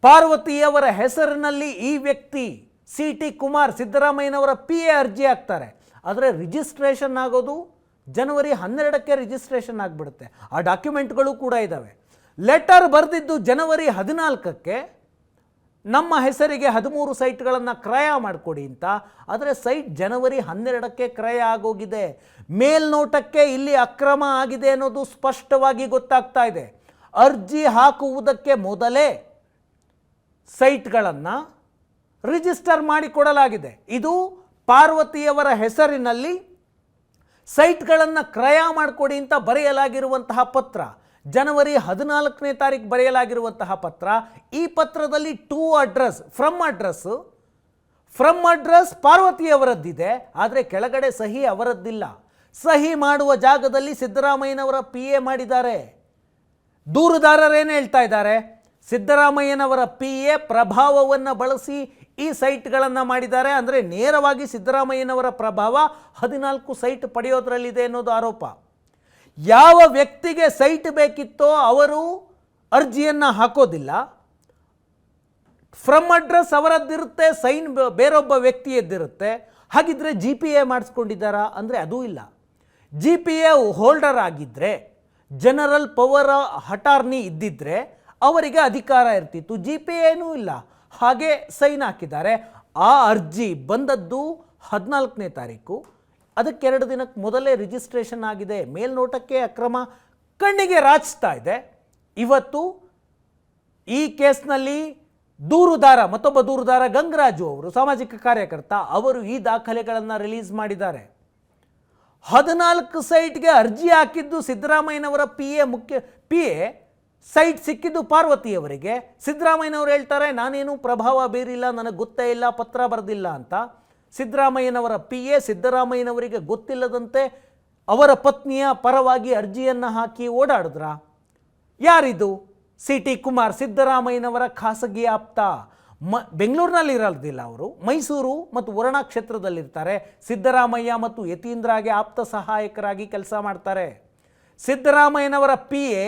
ಪಾರ್ವತಿಯವರ ಹೆಸರಿನಲ್ಲಿ ಈ ವ್ಯಕ್ತಿ ಸಿ ಟಿ ಕುಮಾರ್ ಸಿದ್ದರಾಮಯ್ಯನವರ ಪಿ ಎ ಅರ್ಜಿ ಹಾಕ್ತಾರೆ. ಆದರೆ ರಿಜಿಸ್ಟ್ರೇಷನ್ ಆಗೋದು ಜನವರಿ ಹನ್ನೆರಡಕ್ಕೆ ರಿಜಿಸ್ಟ್ರೇಷನ್ ಆಗಿಬಿಡುತ್ತೆ. ಆ ಡಾಕ್ಯುಮೆಂಟ್ಗಳು ಕೂಡ ಇದ್ದಾವೆ ಲೆಟರ್ ಬರೆದಿದ್ದು ಜನವರಿ ಹದಿನಾಲ್ಕಕ್ಕೆ ನಮ್ಮ ಹೆಸರಿಗೆ ಹದಿಮೂರು ಸೈಟ್ಗಳನ್ನು ಕ್ರಯ ಮಾಡಿಕೊಡಿ ಅಂತ. ಆದರೆ ಸೈಟ್ ಜನವರಿ ಹನ್ನೆರಡಕ್ಕೆ ಕ್ರಯ ಆಗೋಗಿದೆ. ಮೇಲ್ನೋಟಕ್ಕೆ ಇಲ್ಲಿ ಅಕ್ರಮ ಆಗಿದೆ ಅನ್ನೋದು ಸ್ಪಷ್ಟವಾಗಿ ಗೊತ್ತಾಗ್ತಾ ಇದೆ. ಅರ್ಜಿ ಹಾಕುವುದಕ್ಕೆ ಮೊದಲೇ ಸೈಟ್ಗಳನ್ನು ರಿಜಿಸ್ಟರ್ ಮಾಡಿಕೊಡಲಾಗಿದೆ. ಇದು ಪಾರ್ವತಿಯವರ ಹೆಸರಿನಲ್ಲಿ ಸೈಟ್ಗಳನ್ನು ಕ್ರಯ ಮಾಡಿಕೊಡಿ ಅಂತ ಬರೆಯಲಾಗಿರುವಂತಹ ಪತ್ರ. ಜನವರಿ ಹದಿನಾಲ್ಕನೇ ತಾರೀಕು ಬರೆಯಲಾಗಿರುವಂತಹ ಪತ್ರ. ಈ ಪತ್ರದಲ್ಲಿ to address, from address from address ಪಾರ್ವತಿಯವರದ್ದಿದೆ ಆದರೆ ಕೆಳಗಡೆ ಸಹಿ ಅವರದ್ದಿಲ್ಲ. ಸಹಿ ಮಾಡುವ ಜಾಗದಲ್ಲಿ ಸಿದ್ದರಾಮಯ್ಯನವರ ಪಿ ಎ ಮಾಡಿದ್ದಾರೆ. ದೂರುದಾರರೇನು ಹೇಳ್ತಾ ಇದ್ದಾರೆ? ಸಿದ್ದರಾಮಯ್ಯನವರ ಪಿ ಎ ಪ್ರಭಾವವನ್ನು ಬಳಸಿ ಈ ಸೈಟ್ಗಳನ್ನು ಮಾಡಿದ್ದಾರೆ, ಅಂದರೆ ನೇರವಾಗಿ ಸಿದ್ದರಾಮಯ್ಯನವರ ಪ್ರಭಾವ ಹದಿನಾಲ್ಕು ಸೈಟ್ ಪಡೆಯೋದ್ರಲ್ಲಿದೆ ಅನ್ನೋದು ಆರೋಪ. ಯಾವ ವ್ಯಕ್ತಿಗೆ ಸೈಟ್ ಬೇಕಿತ್ತೋ ಅವರು ಅರ್ಜಿಯನ್ನು ಹಾಕೋದಿಲ್ಲ. ಫ್ರಮ್ ಅಡ್ರೆಸ್ ಅವರದ್ದಿರುತ್ತೆ, ಸೈನ್ ಬೇರೊಬ್ಬ ವ್ಯಕ್ತಿಯದ್ದಿರುತ್ತೆ. ಹಾಗಿದ್ರೆ ಜಿ ಪಿ ಎ ಮಾಡಿಸ್ಕೊಂಡಿದ್ದಾರಾ? ಅಂದರೆ ಅದೂ ಇಲ್ಲ. ಜಿ ಪಿ ಎ ಹೋಲ್ಡರ್ ಆಗಿದ್ದರೆ ಜನರಲ್ ಪವರ್ ಹಟಾರ್ನಿ ಇದ್ದಿದ್ದರೆ ಅವರಿಗೆ ಅಧಿಕಾರ ಇರ್ತಿತ್ತು. ಜಿ ಪಿ ಎನೂ ಇಲ್ಲ. ಹಾಗೆ ಸೈನ್ ಹಾಕಿದ್ದಾರೆ. ಆ ಅರ್ಜಿ ಬಂದದ್ದು ಹದಿನಾಲ್ಕನೇ ತಾರೀಕು. ಅದಕ್ಕೆ ಎರಡು ದಿನಕ್ಕೆ ಮೊದಲೇ ರಿಜಿಸ್ಟ್ರೇಷನ್ ಆಗಿದೆ. ಮೇಲ್ನೋಟಕ್ಕೆ ಅಕ್ರಮ ಕಣ್ಣಿಗೆ ರಾಚಿಸ್ತಾ ಇದೆ. ಇವತ್ತು ಈ ಕೇಸ್ನಲ್ಲಿ ದೂರುದಾರ, ಮತ್ತೊಬ್ಬ ದೂರುದಾರ ಗಂಗರಾಜು ಅವರು, ಸಾಮಾಜಿಕ ಕಾರ್ಯಕರ್ತ, ಅವರು ಈ ದಾಖಲೆಗಳನ್ನು ರಿಲೀಸ್ ಮಾಡಿದ್ದಾರೆ. ಹದಿನಾಲ್ಕು ಸೈಟ್ಗೆ ಅರ್ಜಿ ಹಾಕಿದ್ದು ಸಿದ್ದರಾಮಯ್ಯನವರ ಪಿ ಎ ಮುಖ್ಯ ಪಿ ಎ ಸೈಟ್ ಸಿಕ್ಕಿದ್ದು ಪಾರ್ವತಿಯವರಿಗೆ. ಸಿದ್ದರಾಮಯ್ಯನವರು ಹೇಳ್ತಾರೆ, ನಾನೇನು ಪ್ರಭಾವ ಬೀರಿಲ್ಲ, ನನಗೆ ಗೊತ್ತೇ ಇಲ್ಲ, ಪತ್ರ ಬರೆದಿಲ್ಲ ಅಂತ. ಸಿದ್ದರಾಮಯ್ಯನವರ ಪಿ ಎ ಸಿದ್ದರಾಮಯ್ಯನವರಿಗೆ ಗೊತ್ತಿಲ್ಲದಂತೆ ಅವರ ಪತ್ನಿಯ ಪರವಾಗಿ ಅರ್ಜಿಯನ್ನು ಹಾಕಿ ಓಡಾಡಿದ್ರ? ಯಾರಿದು? ಸಿ ಟಿ ಕುಮಾರ್ ಸಿದ್ದರಾಮಯ್ಯನವರ ಖಾಸಗಿ ಆಪ್ತ. ಮ, ಬೆಂಗಳೂರಿನಲ್ಲಿ ಇರೋದಿಲ್ಲ ಅವರು. ಮೈಸೂರು ಮತ್ತು ವರುಣಾ ಕ್ಷೇತ್ರದಲ್ಲಿರ್ತಾರೆ. ಸಿದ್ದರಾಮಯ್ಯ ಮತ್ತು ಯತೀಂದ್ರಾಗೆ ಆಪ್ತ ಸಹಾಯಕರಾಗಿ ಕೆಲಸ ಮಾಡ್ತಾರೆ. ಸಿದ್ದರಾಮಯ್ಯನವರ P A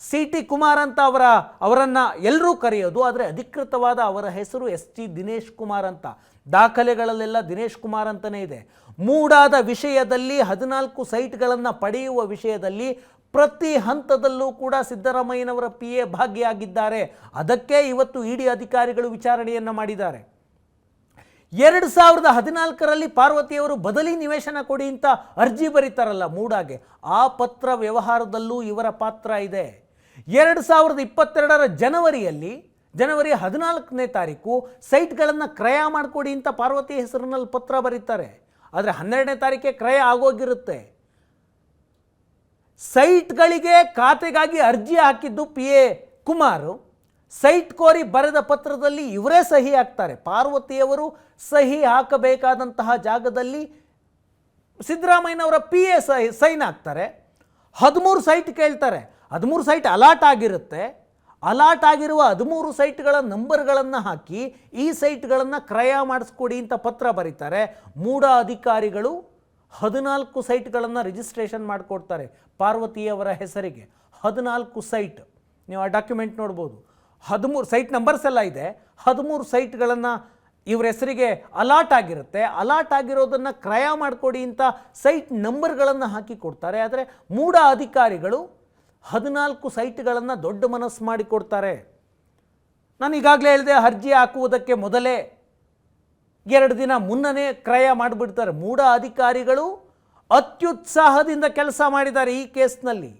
C T Kumar ಅಂತ ಅವರ, ಅವರನ್ನು ಎಲ್ಲರೂ ಕರೆಯೋದು, ಆದರೆ ಅಧಿಕೃತವಾದ ಅವರ ಹೆಸರು ಎಸ್ ಟಿ ದಿನೇಶ್ ಕುಮಾರ್ ಅಂತ. ದಾಖಲೆಗಳಲ್ಲೆಲ್ಲ ದಿನೇಶ್ ಕುಮಾರ್ ಅಂತಲೇ ಇದೆ. ಮೂಡಾದ ವಿಷಯದಲ್ಲಿ ಹದಿನಾಲ್ಕು ಸೈಟ್ಗಳನ್ನು ಪಡೆಯುವ ವಿಷಯದಲ್ಲಿ ಪ್ರತಿ ಹಂತದಲ್ಲೂ ಕೂಡ ಸಿದ್ದರಾಮಯ್ಯನವರ ಪಿ ಎ ಭಾಗಿಯಾಗಿದ್ದಾರೆ. ಅದಕ್ಕೆ ಇವತ್ತು ಇಡಿ ಅಧಿಕಾರಿಗಳು ವಿಚಾರಣೆಯನ್ನು ಮಾಡಿದ್ದಾರೆ. ಎರಡು ಸಾವಿರದ ಹದಿನಾಲ್ಕರಲ್ಲಿ ಪಾರ್ವತಿಯವರು ಬದಲಿ ನಿವೇಶನ ಕೊಡಿ ಅಂತ ಅರ್ಜಿ ಬರೀತಾರಲ್ಲ ಮೂಡಾಗೆ. ಆ ಪತ್ರ ವ್ಯವಹಾರದಲ್ಲೂ ಇವರ ಪಾತ್ರ ಇದೆ. ಎರಡು ಸಾವಿರದ ಇಪ್ಪತ್ತೆರಡರ ಜನವರಿಯಲ್ಲಿ ಜನವರಿ ಹದಿನಾಲ್ಕನೇ ತಾರೀಕು ಸೈಟ್ಗಳನ್ನು ಕ್ರಯ ಮಾಡಿಕೊಡಿ ಅಂತ ಪಾರ್ವತಿ ಹೆಸರಿನಲ್ಲಿ ಪತ್ರ ಬರೀತಾರೆ. ಆದರೆ ಹನ್ನೆರಡನೇ ತಾರೀಕೆ ಕ್ರಯ ಆಗೋಗಿರುತ್ತೆ. ಸೈಟ್ಗಳಿಗೆ ಖಾತೆಗಾಗಿ ಅರ್ಜಿ ಹಾಕಿದ್ದು ಪಿ. ಎ. ಕುಮಾರು. ಸೈಟ್ ಕೋರಿ ಬರೆದ ಪತ್ರದಲ್ಲಿ ಇವರೇ ಸಹಿ ಹಾಕ್ತಾರೆ. ಪಾರ್ವತಿಯವರು ಸಹಿ ಹಾಕಬೇಕಾದಂತಹ ಜಾಗದಲ್ಲಿ ಸಿದ್ದರಾಮಯ್ಯನವರ ಪಿ. ಎ. ಸೈನ್ ಹಾಕ್ತಾರೆ. ಹದಿಮೂರು ಸೈಟ್ ಕೇಳ್ತಾರೆ. ಹದಿಮೂರು ಸೈಟ್ ಅಲಾಟ್ ಆಗಿರುತ್ತೆ. ಅಲಾಟ್ ಆಗಿರುವ ಹದಿಮೂರು ಸೈಟ್ಗಳ ನಂಬರ್ಗಳನ್ನು ಹಾಕಿ ಈ ಸೈಟ್ಗಳನ್ನು ಕ್ರಯ ಮಾಡಿಸ್ಕೊಡಿ ಅಂತ ಪತ್ರ ಬರೀತಾರೆ. ಮೂಡ ಅಧಿಕಾರಿಗಳು ಹದಿನಾಲ್ಕು ಸೈಟ್ಗಳನ್ನು ರಿಜಿಸ್ಟ್ರೇಷನ್ ಮಾಡಿಕೊಡ್ತಾರೆ ಪಾರ್ವತಿಯವರ ಹೆಸರಿಗೆ. ಹದಿನಾಲ್ಕು ಸೈಟ್. ನೀವು ಆ ಡಾಕ್ಯುಮೆಂಟ್ ನೋಡ್ಬೋದು. ಹದಿಮೂರು ಸೈಟ್ ನಂಬರ್ಸ್ ಎಲ್ಲ ಇದೆ. ಹದಿಮೂರು ಸೈಟ್ಗಳನ್ನು ಇವ್ರ ಹೆಸರಿಗೆ ಅಲಾಟ್ ಆಗಿರುತ್ತೆ. ಅಲಾಟ್ ಆಗಿರೋದನ್ನು ಕ್ರಯ ಮಾಡಿಕೊಡಿ ಅಂತ ಸೈಟ್ ನಂಬರ್ಗಳನ್ನು ಹಾಕಿ ಕೊಡ್ತಾರೆ. ಆದರೆ ಮೂಡ ಅಧಿಕಾರಿಗಳು ಹದಿನಾಲ್ಕು ಸೈಟ್ಗಳನ್ನು ದೊಡ್ಡ ಮನಸ್ಸು ಮಾಡಿಕೊಡ್ತಾರೆ. ನಾನು ಈಗಾಗಲೇ ಹೇಳಿದೆ ಅರ್ಜಿ ಹಾಕುವುದಕ್ಕೆ ಮೊದಲೇ ಎರಡು ದಿನ ಮುನ್ನನೇ ಕ್ರಯ ಮಾಡಿಬಿಡ್ತಾರೆ. ಮೂಡ ಅಧಿಕಾರಿಗಳು ಅತ್ಯುತ್ಸಾಹದಿಂದ ಕೆಲಸ ಮಾಡಿದ್ದಾರೆ ಈ ಕೇಸ್ನಲ್ಲಿ.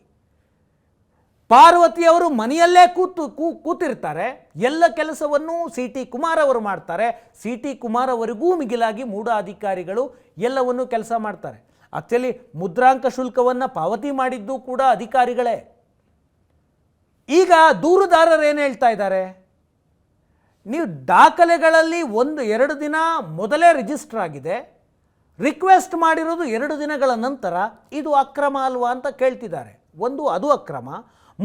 ಪಾರ್ವತಿಯವರು ಮನೆಯಲ್ಲೇ ಕೂತು ಕೂ, ಕೂತಿರ್ತಾರೆ. ಎಲ್ಲ ಕೆಲಸವನ್ನು ಸಿ ಟಿ ಕುಮಾರ್ ಅವರು ಮಾಡ್ತಾರೆ. ಸಿ ಟಿ ಕುಮಾರ್ ಅವರಿಗೂ ಮಿಗಿಲಾಗಿ ಮೂಡ ಅಧಿಕಾರಿಗಳು ಎಲ್ಲವನ್ನೂ ಕೆಲಸ ಮಾಡ್ತಾರೆ. ಆಕ್ಚುಲಿ ಮುದ್ರಾಂಕ ಶುಲ್ಕವನ್ನು ಪಾವತಿ ಮಾಡಿದ್ದು ಕೂಡ ಅಧಿಕಾರಿಗಳೇ. ಈಗ ದೂರುದಾರರು ಏನು ಹೇಳ್ತಾ ಇದ್ದಾರೆ? ನೀವು ದಾಖಲೆಗಳಲ್ಲಿ ಒಂದು, ಎರಡು ದಿನ ಮೊದಲೇ ರಿಜಿಸ್ಟರ್ ಆಗಿದೆ. ರಿಕ್ವೆಸ್ಟ್ ಮಾಡಿರೋದು ಎರಡು ದಿನಗಳ ನಂತರ ಇದು ಅಕ್ರಮ ಅಲ್ವಾ ಅಂತ ಕೇಳ್ತಿದ್ದಾರೆ. ಒಂದು, ಅದು ಅಕ್ರಮ.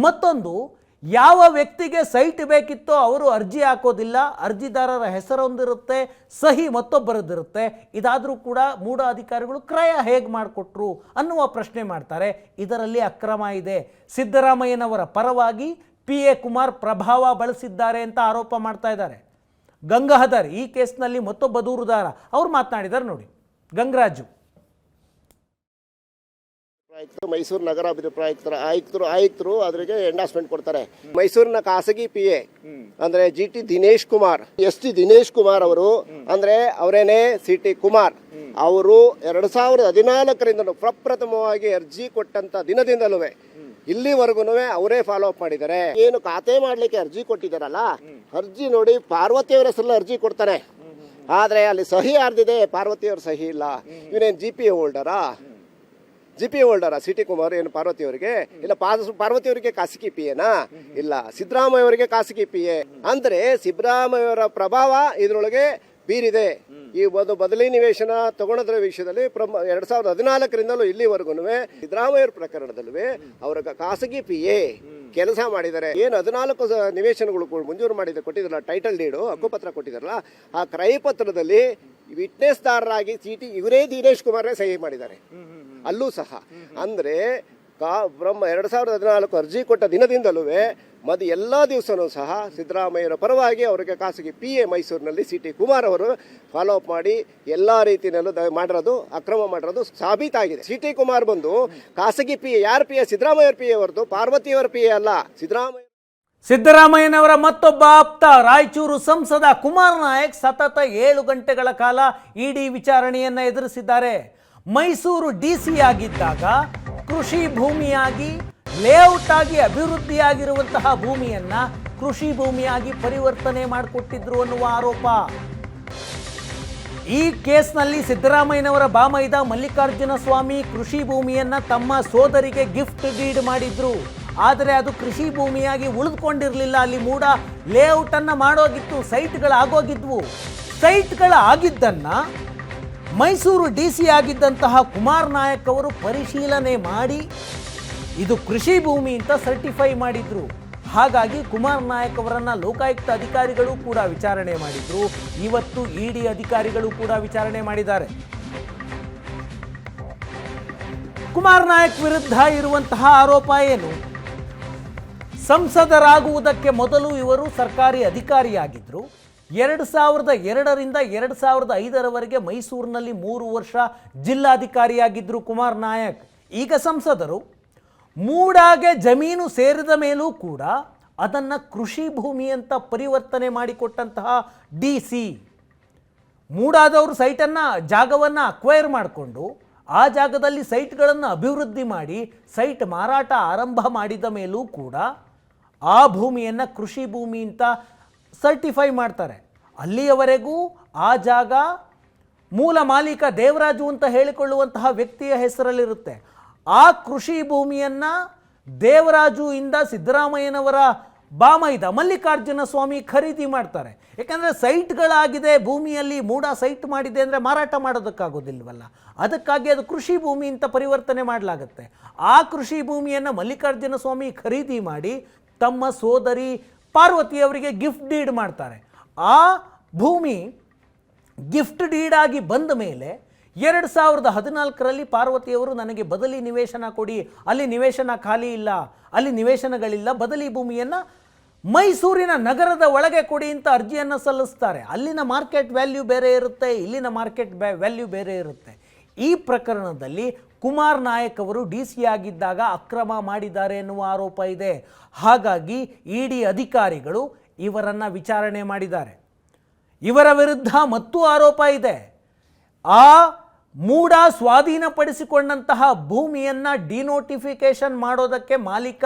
ಮತ್ತೊಂದು ಯಾವ ವ್ಯಕ್ತಿಗೆ ಸೈಟ್ ಬೇಕಿತ್ತೋ ಅವರು ಅರ್ಜಿ ಹಾಕೋದಿಲ್ಲ, ಅರ್ಜಿದಾರರ ಹೆಸರೊಂದಿರುತ್ತೆ, ಸಹಿ ಮತ್ತೊಬ್ಬರದ್ದಿರುತ್ತೆ ಇದಾದರೂ ಕೂಡ ಮೂಢ ಅಧಿಕಾರಿಗಳು ಕ್ರಯ ಹೇಗೆ ಮಾಡಿಕೊಟ್ರು ಅನ್ನುವ ಪ್ರಶ್ನೆ ಮಾಡ್ತಾರೆ. ಇದರಲ್ಲಿ ಅಕ್ರಮ ಇದೆ. ಸಿದ್ದರಾಮಯ್ಯನವರ ಪರವಾಗಿ ಪಿ ಎ ಕುಮಾರ್ ಪ್ರಭಾವ ಬಳಸಿದ್ದಾರೆ ಅಂತ ಆರೋಪ ಮಾಡ್ತಾ ಇದ್ದಾರೆ. ಗಂಗಾಧರ್ ಈ ಕೇಸ್ನಲ್ಲಿ ಮತ್ತೊಬ್ಬ ದೂರುದಾರ. ಅವ್ರು ಮಾತನಾಡಿದ್ದಾರೆ ನೋಡಿ. ಗಂಗರಾಜು. ಆಯುಕ್ತರು ಮೈಸೂರು ನಗರ ಅಭಿಪ್ರಾಯುಕ್ತರ ಆಯುಕ್ತರು ಆಯುಕ್ತರು ಅದರಿಗೆ ಎಂಡಾಸ್ಮೆಂಟ್ ಕೊಡ್ತಾರೆ. ಮೈಸೂರಿನ ಖಾಸಗಿ ಪಿ ಎ ಅಂದ್ರೆ G T Dinesh Kumar, S T Dinesh Kumar ಅವರು, ಅಂದ್ರೆ ಅವರೇನೆ ಸಿ ಟಿ ಕುಮಾರ್. ಅವರು ಎರಡ್ ಸಾವಿರದ ಹದಿನಾಲ್ಕರಿಂದ ಪ್ರಪ್ರಥಮವಾಗಿ ಅರ್ಜಿ ಕೊಟ್ಟಂತ ದಿನದಿಂದಲೂ ಇಲ್ಲಿವರೆಗೂ ಅವರೇ ಫಾಲೋ ಅಪ್ ಮಾಡಿದ್ದಾರೆ. ಏನು ಖಾತೆ ಮಾಡ್ಲಿಕ್ಕೆ ಅರ್ಜಿ ಕೊಟ್ಟಿದ್ದಾರಲ್ಲ, ಅರ್ಜಿ ನೋಡಿ ಪಾರ್ವತಿಯವರ ಹೆಸರಲ್ಲಿ ಅರ್ಜಿ ಕೊಡ್ತಾರೆ. ಆದ್ರೆ ಅಲ್ಲಿ ಸಹಿ ಆರ್ದಿದೆ ಪಾರ್ವತಿಯವ್ರ ಸಹಿ ಇಲ್ಲ. ಇವನೇನು ಜಿ ಪಿ ಹೋಲ್ಡರಾ ಜಿ ಪಿ ಹೋಲ್ಡರ ಸಿ ಟಿ ಕುಮಾರ್ ಏನು ಪಾರ್ವತಿ ಅವರಿಗೆ? ಇಲ್ಲ ಪಾರ್ವತಿ ಅವರಿಗೆ ಖಾಸಗಿ ಪಿ ಎನಾ ಇಲ್ಲ, ಸಿದ್ದರಾಮಯ್ಯ ಅವರಿಗೆ ಖಾಸಗಿ ಪಿ ಎ ಅಂದ್ರೆ ಸಿದ್ದರಾಮಯ್ಯವರ ಪ್ರಭಾವ ಇದ್ರೊಳಗೆ ಬೀರಿದೆ. ಈ ಒಂದು ಬದಲಿ ನಿವೇಶನ ತಗೊಳೋದ್ರ ವಿಷಯದಲ್ಲಿ ಎರಡ್ ಸಾವಿರದ ಹದಿನಾಲ್ಕರಿಂದಲೂ ಇಲ್ಲಿವರೆಗೂ ಸಿದ್ದರಾಮಯ್ಯ ಪ್ರಕರಣದಲ್ಲೂ ಅವರ ಖಾಸಗಿ ಪಿ ಎ ಕೆಲಸ ಮಾಡಿದ್ದಾರೆ. ಏನು ಹದಿನಾಲ್ಕು ನಿವೇಶನಗಳು ಮಂಜೂರು ಮಾಡಿದ ಕೊಟ್ಟಿದ್ರಲ್ಲ ಟೈಟಲ್ ಡೀಡು ಹಕ್ಕುಪತ್ರ ಕೊಟ್ಟಿದ್ರಲ್ಲ, ಆ ಕ್ರಯ ಪತ್ರದಲ್ಲಿ ವಿಟ್ನೆಸ್ದಾರರಾಗಿ ಚೀಟಿ ಇವರೇ ದಿನೇಶ್ ಕುಮಾರೇ ಸಹಿ ಮಾಡಿದ್ದಾರೆ. ಅಲ್ಲೂ ಸಹ. ಅಂದ್ರೆ ಕಾ, ಬ್ರಹ್ಮ ಎರಡ್ ಸಾವಿರದ ಹದಿನಾಲ್ಕು ಅರ್ಜಿ ಕೊಟ್ಟ ದಿನದಿಂದಲೂ ಮದ್ ಎಲ್ಲ ದಿವಸನೂ ಸಹ ಸಿದ್ದರಾಮಯ್ಯರ ಪರವಾಗಿ ಅವರಿಗೆ ಖಾಸಗಿ ಪಿ ಎ ಮೈಸೂರಿನಲ್ಲಿ ಸಿ ಟಿ ಕುಮಾರ್ ಅವರು ಫಾಲೋ ಅಪ್ ಮಾಡಿ ಎಲ್ಲ ರೀತಿಯಲ್ಲೂ ಮಾಡಿರೋದು, ಅಕ್ರಮ ಮಾಡಿರೋದು ಸಾಬೀತಾಗಿದೆ. ಸಿ ಟಿ ಕುಮಾರ್ ಬಂದು ಖಾಸಗಿ ಪಿ ಎ ಯಾರ ಪಿ ಎ ಸಿದ್ದರಾಮಯ್ಯರ ಪಿ ಎ ಹೊರತು ಪಾರ್ವತಿಯವರ ಪಿ ಎ ಅಲ್ಲ. ಸಿದ್ದರಾಮಯ್ಯ ಸಿದ್ದರಾಮಯ್ಯನವರ ಮತ್ತೊಬ್ಬ ಆಪ್ತ, ರಾಯಚೂರು ಸಂಸದ ಕುಮಾರ್ ನಾಯಕ್ ಸತತ ಏಳು ಗಂಟೆಗಳ ಕಾಲ ಇಡಿ ವಿಚಾರಣೆಯನ್ನ ಎದುರಿಸಿದ್ದಾರೆ. ಮೈಸೂರು ಡಿ ಸಿ ಆಗಿದ್ದಾಗ ಕೃಷಿ ಭೂಮಿಯಾಗಿ, ಲೇಔಟ್ ಆಗಿ ಅಭಿವೃದ್ಧಿಯಾಗಿರುವಂತಹ ಭೂಮಿಯನ್ನ ಕೃಷಿ ಭೂಮಿಯಾಗಿ ಪರಿವರ್ತನೆ ಮಾಡಿಕೊಟ್ಟಿದ್ರು ಅನ್ನುವ ಆರೋಪ. ಈ ಕೇಸ್ನಲ್ಲಿ ಸಿದ್ದರಾಮಯ್ಯನವರ ಬಾಮೈದ ಮಲ್ಲಿಕಾರ್ಜುನ ಸ್ವಾಮಿ ಕೃಷಿ ಭೂಮಿಯನ್ನು ತಮ್ಮ ಸೋದರಿಗೆ ಗಿಫ್ಟ್ ಡೀಡ್ ಮಾಡಿದ್ರು. ಆದರೆ ಅದು ಕೃಷಿ ಭೂಮಿಯಾಗಿ ಉಳಿದುಕೊಂಡಿರಲಿಲ್ಲ. ಅಲ್ಲಿ ಮೂಡ ಲೇಔಟ್ ಅನ್ನ ಮಾಡೋಗಿತ್ತು, ಸೈಟ್ಗಳಾಗೋಗಿದ್ವು. ಸೈಟ್ಗಳ ಆಗಿದ್ದನ್ನ ಮೈಸೂರು ಡಿ ಸಿ ಆಗಿದ್ದಂತಹ ಕುಮಾರ್ ನಾಯಕ್ ಅವರು ಪರಿಶೀಲನೆ ಮಾಡಿ, ಇದು ಕೃಷಿ ಭೂಮಿ ಅಂತ ಸರ್ಟಿಫೈ ಮಾಡಿದ್ರು. ಹಾಗಾಗಿ ಕುಮಾರ್ ನಾಯಕ್ ಅವರನ್ನು ಲೋಕಾಯುಕ್ತ ಅಧಿಕಾರಿಗಳು ಕೂಡ ವಿಚಾರಣೆ ಮಾಡಿದ್ರು. ಇವತ್ತು ಇಡಿ ಅಧಿಕಾರಿಗಳು ಕೂಡ ವಿಚಾರಣೆ ಮಾಡಿದ್ದಾರೆ. ಕುಮಾರ್ ನಾಯಕ್ ವಿರುದ್ಧ ಇರುವಂತಹ ಆರೋಪ ಏನು? ಸಂಸದರಾಗುವುದಕ್ಕೆ ಮೊದಲು ಇವರು ಸರ್ಕಾರಿ ಅಧಿಕಾರಿಯಾಗಿದ್ದರು ಎರಡು ಸಾವಿರದ ಎರಡರಿಂದ ಎರಡು ಸಾವಿರದ ಐದರವರೆಗೆ ಮೈಸೂರಿನಲ್ಲಿ ಮೂರು ವರ್ಷ ಜಿಲ್ಲಾಧಿಕಾರಿಯಾಗಿದ್ದರು ಕುಮಾರ್ ನಾಯಕ್. ಈಗ ಸಂಸದರು, ಮೂಡಾಗೆ ಜಮೀನು ಸೇರಿದ ಮೇಲೂ ಕೂಡ ಅದನ್ನು ಕೃಷಿ ಭೂಮಿ ಅಂತ ಪರಿವರ್ತನೆ ಮಾಡಿಕೊಟ್ಟಂತಹ ಡಿ ಸಿ. ಮೂಡಾದವರು ಸೈಟನ್ನು, ಜಾಗವನ್ನು ಅಕ್ವೈರ್ ಮಾಡಿಕೊಂಡು ಆ ಜಾಗದಲ್ಲಿ ಸೈಟ್ಗಳನ್ನು ಅಭಿವೃದ್ಧಿ ಮಾಡಿ ಸೈಟ್ ಮಾರಾಟ ಆರಂಭ ಮಾಡಿದ ಮೇಲೂ ಕೂಡ ಆ ಭೂಮಿಯನ್ನು ಕೃಷಿ ಭೂಮಿ ಅಂತ ಸರ್ಟಿಫೈ ಮಾಡ್ತಾರೆ. ಅಲ್ಲಿಯವರೆಗೂ ಆ ಜಾಗ ಮೂಲ ಮಾಲೀಕ ದೇವರಾಜು ಅಂತ ಹೇಳಿಕೊಳ್ಳುವಂತಹ ವ್ಯಕ್ತಿಯ ಹೆಸರಲ್ಲಿರುತ್ತೆ. ಆ ಕೃಷಿ ಭೂಮಿಯನ್ನು ದೇವರಾಜು ಇಂದ ಸಿದ್ದರಾಮಯ್ಯನವರ ಬಾಮೈದ ಮಲ್ಲಿಕಾರ್ಜುನ ಸ್ವಾಮಿ ಖರೀದಿ ಮಾಡ್ತಾರೆ. ಯಾಕಂದರೆ ಸೈಟ್ಗಳಾಗಿದೆ, ಭೂಮಿಯಲ್ಲಿ ಮೂಡ ಸೈಟ್ ಮಾಡಿದೆ ಅಂದರೆ ಮಾರಾಟ ಮಾಡೋದಕ್ಕಾಗೋದಿಲ್ವಲ್ಲ. ಅದಕ್ಕಾಗಿ ಅದು ಕೃಷಿ ಭೂಮಿ ಅಂತ ಪರಿವರ್ತನೆ ಮಾಡಲಾಗುತ್ತೆ. ಆ ಕೃಷಿ ಭೂಮಿಯನ್ನು ಮಲ್ಲಿಕಾರ್ಜುನ ಸ್ವಾಮಿ ಖರೀದಿ ಮಾಡಿ ತಮ್ಮ ಸೋದರಿ ಪಾರ್ವತಿಯವರಿಗೆ ಗಿಫ್ಟ್ ಡೀಡ್ ಮಾಡ್ತಾರೆ. ಆ ಭೂಮಿ ಗಿಫ್ಟ್ ಡೀಡಾಗಿ ಬಂದ ಮೇಲೆ ಎರಡು ಸಾವಿರದ ಹದಿನಾಲ್ಕರಲ್ಲಿ ಪಾರ್ವತಿಯವರು ನನಗೆ ಬದಲಿ ನಿವೇಶನ ಕೊಡಿ, ಅಲ್ಲಿ ನಿವೇಶನ ಖಾಲಿ ಇಲ್ಲ, ಅಲ್ಲಿ ನಿವೇಶನಗಳಿಲ್ಲ, ಬದಲಿ ಭೂಮಿಯನ್ನು ಮೈಸೂರಿನ ನಗರದ ಒಳಗೆ ಕೊಡಿ ಅಂತ ಅರ್ಜಿಯನ್ನು ಸಲ್ಲಿಸ್ತಾರೆ. ಅಲ್ಲಿನ ಮಾರ್ಕೆಟ್ ವ್ಯಾಲ್ಯೂ ಬೇರೆ ಇರುತ್ತೆ, ಇಲ್ಲಿನ ಮಾರ್ಕೆಟ್ ವ್ಯಾಲ್ಯೂ ಬೇರೆ ಇರುತ್ತೆ. ಈ ಪ್ರಕರಣದಲ್ಲಿ ಕುಮಾರ್ ನಾಯಕ್ ಅವರು ಡಿ ಸಿ ಆಗಿದ್ದಾಗ ಅಕ್ರಮ ಮಾಡಿದ್ದಾರೆ ಎನ್ನುವ ಆರೋಪ ಇದೆ. ಹಾಗಾಗಿ ಇಡಿ ಅಧಿಕಾರಿಗಳು ಇವರನ್ನು ವಿಚಾರಣೆ ಮಾಡಿದ್ದಾರೆ. ಇವರ ವಿರುದ್ಧ ಮತ್ತೂ ಆರೋಪ ಇದೆ. ಆ ಮೂಡ ಸ್ವಾಧೀನಪಡಿಸಿಕೊಂಡಂತಹ ಭೂಮಿಯನ್ನು ಡಿನೋಟಿಫಿಕೇಷನ್ ಮಾಡೋದಕ್ಕೆ ಮಾಲೀಕ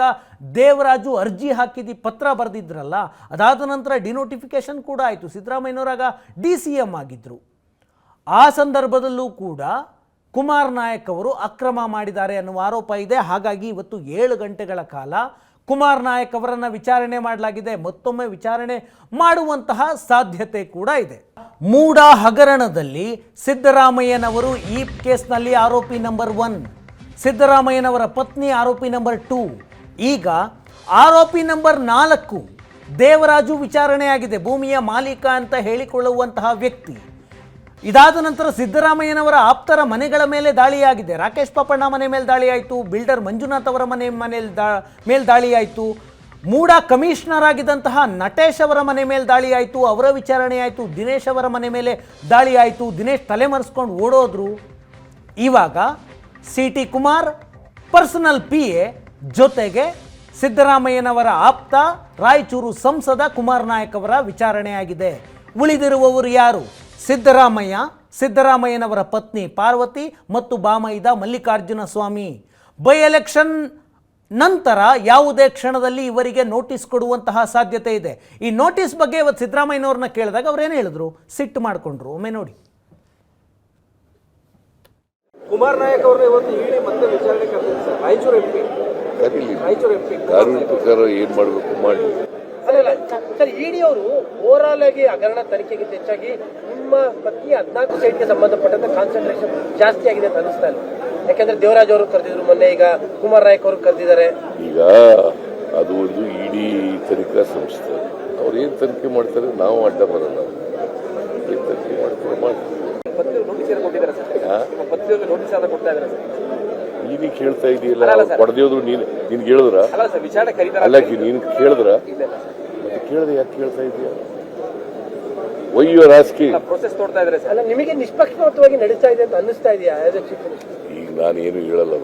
ದೇವರಾಜು ಅರ್ಜಿ ಹಾಕಿದಿ ಪತ್ರ ಬರೆದಿದ್ರಲ್ಲ, ಅದಾದ ನಂತರ ಡಿನೋಟಿಫಿಕೇಷನ್ ಕೂಡ ಆಯಿತು. ಸಿದ್ದರಾಮಯ್ಯನವರಾಗ ಡಿ ಸಿ ಎಂ ಆಗಿದ್ದರು ಆ ಸಂದರ್ಭದಲ್ಲೂ ಕೂಡ ಕುಮಾರ್ ನಾಯಕ್ ಅವರು ಅಕ್ರಮ ಮಾಡಿದ್ದಾರೆ ಅನ್ನುವ ಆರೋಪ ಇದೆ. ಹಾಗಾಗಿ ಇವತ್ತು ಏಳು ಗಂಟೆಗಳ ಕಾಲ ಕುಮಾರ್ ನಾಯಕ್ ಅವರನ್ನು ವಿಚಾರಣೆ ಮಾಡಲಾಗಿದೆ. ಮತ್ತೊಮ್ಮೆ ವಿಚಾರಣೆ ಮಾಡುವಂತಹ ಸಾಧ್ಯತೆ ಕೂಡ ಇದೆ. ಮೂಡ ಹಗರಣದಲ್ಲಿ ಸಿದ್ದರಾಮಯ್ಯನವರು ಈ ಕೇಸ್ನಲ್ಲಿ ಆರೋಪಿ ನಂಬರ್ ಒನ್, ಸಿದ್ದರಾಮಯ್ಯನವರ ಪತ್ನಿ ಆರೋಪಿ ನಂಬರ್ ಟೂ. ಈಗ ಆರೋಪಿ ನಂಬರ್ ನಾಲ್ಕು ದೇವರಾಜು ವಿಚಾರಣೆಯಾಗಿದೆ. ಭೂಮಿಯ ಮಾಲೀಕ ಅಂತ ಹೇಳಿಕೊಳ್ಳುವಂತಹ ವ್ಯಕ್ತಿ ಇದಾದ ನಂತರ ಸಿದ್ದರಾಮಯ್ಯನವರ ಆಪ್ತರ ಮನೆಗಳ ಮೇಲೆ ದಾಳಿಯಾಗಿದೆ. ರಾಕೇಶ್ ಪಾಪಣ್ಣ ಮನೆ ಮೇಲೆ ದಾಳಿಯಾಯಿತು, ಬಿಲ್ಡರ್ ಮಂಜುನಾಥ್ ಅವರ ಮನೆ ಮನೆಯಲ್ಲಿ ದಾ, ಮೇಲೆ ದಾಳಿಯಾಯಿತು. ಮೂಡ ಕಮಿಷನರ್ ಆಗಿದ್ದಂತಹ ನಟೇಶ್ ಅವರ ಮನೆ ಮೇಲೆ ದಾಳಿ ಆಯಿತು ಅವರ ವಿಚಾರಣೆ ಆಯಿತು, ದಿನೇಶ್ ಅವರ ಮನೆ ಮೇಲೆ ದಾಳಿ ಆಯಿತು ದಿನೇಶ್ ತಲೆಮರೆಸ್ಕೊಂಡು ಓಡೋದ್ರು. ಇವಾಗ C T Kumar personal P A ಜೊತೆಗೆ ಸಿದ್ದರಾಮಯ್ಯನವರ ಆಪ್ತ ರಾಯಚೂರು ಸಂಸದ ಕುಮಾರ್ ನಾಯಕ್ ಅವರ ವಿಚಾರಣೆಯಾಗಿದೆ ಉಳಿದಿರುವವರು ಯಾರು? ಸಿದ್ದರಾಮಯ್ಯ ಸಿದ್ದರಾಮಯ್ಯನವರ ಪತ್ನಿ ಪಾರ್ವತಿ ಮತ್ತು ಬಾಮೈದ ಮಲ್ಲಿಕಾರ್ಜುನ ಸ್ವಾಮಿ. ಬೈ ಎಲೆಕ್ಷನ್ ನಂತರ ಯಾವುದೇ ಕ್ಷಣದಲ್ಲಿ ಇವರಿಗೆ ನೋಟಿಸ್ ಕೊಡುವಂತಹ ಸಾಧ್ಯತೆ ಇದೆ. ಈ ನೋಟಿಸ್ ಬಗ್ಗೆ ಇವತ್ತು ಸಿದ್ದರಾಮಯ್ಯನವ್ರನ್ನ ಕೇಳಿದಾಗ ಅವ್ರೇನು ಹೇಳಿದ್ರು? ಸಿಟ್ಟು ಮಾಡಿಕೊಂಡ್ರು. ಒಮ್ಮೆ ನೋಡಿ. ಕುಮಾರ್ ನಾಯಕ್ ಅವರು ಇವತ್ತು ಇಡಿ ಮತ್ತೆ ವಿಚಾರಣೆ ಕರೆದಿದೆ ಸರ್. ರಾಯಚೂರು ಎಂ ಪಿ ಕರೀಲಿ. ರಾಯಚೂರು ಎಂ ಪಿ ಕಾನೂನು ಪ್ರಕಾರ ಏನ್ ಮಾಡಬೇಕು ಮಾಡಿ. ಅಲ್ಲ ಸರ್ ಇಡಿ ಅವರು ಓವರಾಲ್ ಆಗಿ ಹಗರಣ ತನಿಖೆಗಿಂತ ಹೆಚ್ಚಾಗಿ ನಿಮ್ಮ ಪತ್ನಿ ಹದಿನಾಲ್ಕು ಸೈಟ್ಗೆ ಸಂಬಂಧಪಟ್ಟಂತೆ ಕಾನ್ಸಂಟ್ರೇಷನ್ ಜಾಸ್ತಿ ಆಗಿದೆ ಅಂತ ಅನಿಸ್ತಾ ಇಲ್ಲ. ಯಾಕಂದ್ರೆ ದೇವರಾಜ್ ಅವರು ಕರೆದಿದ್ರು ಮೊನ್ನೆ ಈಗ ಕುಮಾರ್ ನಾಯಕ್ ಅವರು ಕರೆದಿದ್ದಾರೆ. ಈಗ ಅದು ಒಂದು ಇಡಿ ತನಿಖಾ ಸಂಸ್ಥೆ. ಅವ್ರು ಏನ್ ತನಿಖೆ ಮಾಡ್ತಾರೆ? ನಾವು ಅಡ್ಡ ಬರಲ್ಲ. ಏನ್ ತನಿಖೆ ಮಾಡ್ತಾರೆ? ನೀನು ಕೇಳ್ತಾ ಇದೆಯಲ್ಲ. ಪಡೆದೇವ್ರು ನೀನು ನೀನ್ ಕೇಳಿದ್ರ ಅಲ್ಲ ಸರ್ ವಿಚಾರಣೆ ಕರೀತಾರೆ ಅಲ್ಲ ನೀನು ಕೇಳಿದ್ರ? ಕೇಳಿದ್ರೆ ಯಾಕೆ ಕೇಳ್ತಾ ಇದೆಯಾ ಒಯ್ಯೋ ರಾಜಕೀಯ ಸರ್ ಪ್ರೋಸೆಸ್ ನೋಡ್ತಾ ಇದ್ರೆ ಅಲ್ಲ ನಿಮಗೆ ನಿಷ್ಪಕ್ಷಪಾತವಾಗಿ ನಡೀತಾ ಇದೆ ಅಂತ ಅನ್ನಿಸ್ತಾ ಇದೆಯಾ ಈಗ ನಾನೇನು ಹೇಳಲ್ಲ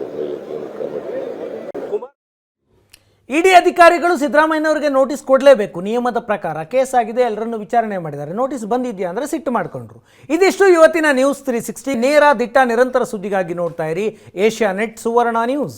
ಇಡಿ ಅಧಿಕಾರಿಗಳು ಸಿದ್ದರಾಮಯ್ಯನವರಿಗೆ ನೋಟಿಸ್ ಕೊಡಲೇಬೇಕು. ನಿಯಮದ ಪ್ರಕಾರ ಕೇಸ್ ಆಗಿದೆ ಎಲ್ಲರನ್ನು ವಿಚಾರಣೆ ಮಾಡಿದ್ದಾರೆ. ನೋಟಿಸ್ ಬಂದಿದೆಯಾ ಅಂದರೆ ಸಿಟ್ಟು ಮಾಡಿಕೊಂಡ್ರು. ಇದಿಷ್ಟು ಇವತ್ತಿನ ನ್ಯೂಸ್ ತ್ರೀ ಸಿಕ್ಸ್ಟಿ ನೇರ ದಿಟ್ಟ ನಿರಂತರ ಸುದ್ದಿಗಾಗಿ ನೋಡ್ತಾ ಇರಿ. Asianet Suvarna news